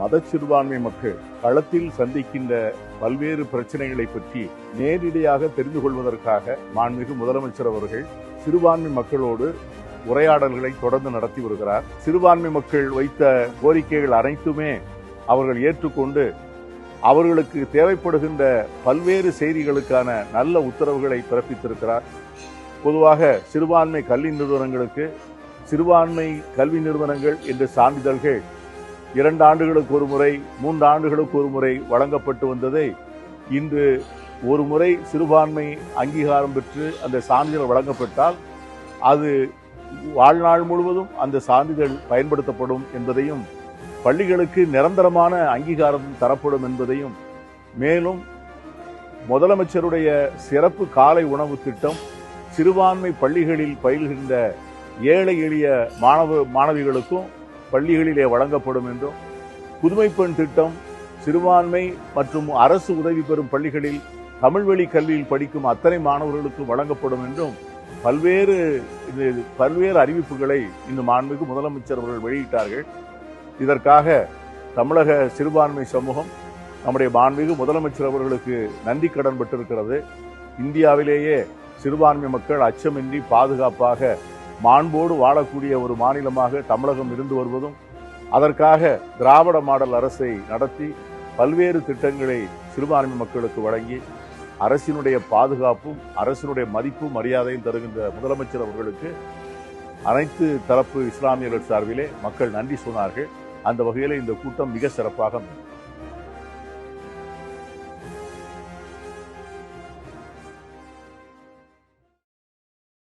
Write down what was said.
மத சிறுபான்மை மக்கள் களத்தில் சந்திக்கின்ற பல்வேறு பிரச்சனைகளை பற்றி நேரிடையாக தெரிந்து கொள்வதற்காக மாண்புமிகு முதலமைச்சர் அவர்கள் சிறுபான்மை மக்களோடு உரையாடல்களை தொடர்ந்து நடத்தி வருகிறார். சிறுபான்மை மக்கள் வைத்த கோரிக்கைகள் அனைத்துமே அவர்கள் ஏற்றுக்கொண்டு அவர்களுக்கு தேவைப்படுகின்ற பல்வேறு செய்திகளுக்கான நல்ல உத்தரவுகளை பிறப்பித்திருக்கிறார். பொதுவாக சிறுபான்மை கல்வி நிறுவனங்களுக்கு சிறுபான்மை கல்வி நிறுவனங்கள் என்ற சான்றிதழ்கள் இரண்டு ஆண்டுகளுக்கு ஒரு முறை மூன்று ஆண்டுகளுக்கு ஒரு முறை வழங்கப்பட்டு வந்ததை இன்று ஒரு முறை சிறுபான்மை அங்கீகாரம் பெற்று அந்த சான்றிதழ் வழங்கப்பட்டால் அது வாழ்நாள் முழுவதும் அந்த சான்றிதழ் பயன்படுத்தப்படும் என்பதையும் பள்ளிகளுக்கு நிரந்தரமான அங்கீகாரம் தரப்படும் என்பதையும் மேலும் முதலமைச்சருடைய சிறப்பு காலை உணவு திட்டம் சிறுபான்மை பள்ளிகளில் பயில்கின்ற ஏழை எளிய மாணவ மாணவிகளுக்கும் பள்ளிகளிலே வழங்கப்படும் என்றும் புதுமை பெண் திட்டம் சிறுபான்மை மற்றும் அரசு உதவி பெறும் பள்ளிகளில் தமிழ்வழி கல்வியில் படிக்கும் அத்தனை மாணவர்களுக்கும் வழங்கப்படும் என்றும் பல்வேறு இது பல்வேறு அறிவிப்புகளை இந்த மாண்புக்கு முதலமைச்சர் அவர்கள் வெளியிட்டார்கள். இதற்காக தமிழக சிறுபான்மை சமூகம் நம்முடைய மாண்புமிகு முதலமைச்சர் அவர்களுக்கு நன்றி கடன் பட்டிருக்கிறது இந்தியாவிலேயே சிறுபான்மை மக்கள் அச்சமின்றி பாதுகாப்பாக மாண்போடு வாழக்கூடிய ஒரு மாநிலமாக தமிழகம் இருந்து வருவதும் அதற்காக திராவிட மாடல் அரசை நடத்தி பல்வேறு திட்டங்களை சிறுபான்மை மக்களுக்கு வழங்கி அரசினுடைய பாதுகாப்பும் அரசினுடைய மதிப்பும் மரியாதையும் தருகின்ற முதலமைச்சர் அவர்களுக்கு அனைத்து தரப்பு இஸ்லாமியர்கள் சார்பிலே மக்கள் நன்றி சொன்னார்கள் அந்த வகையில் இந்த கூட்டம் மிக சிறப்பாக அமைந்தது.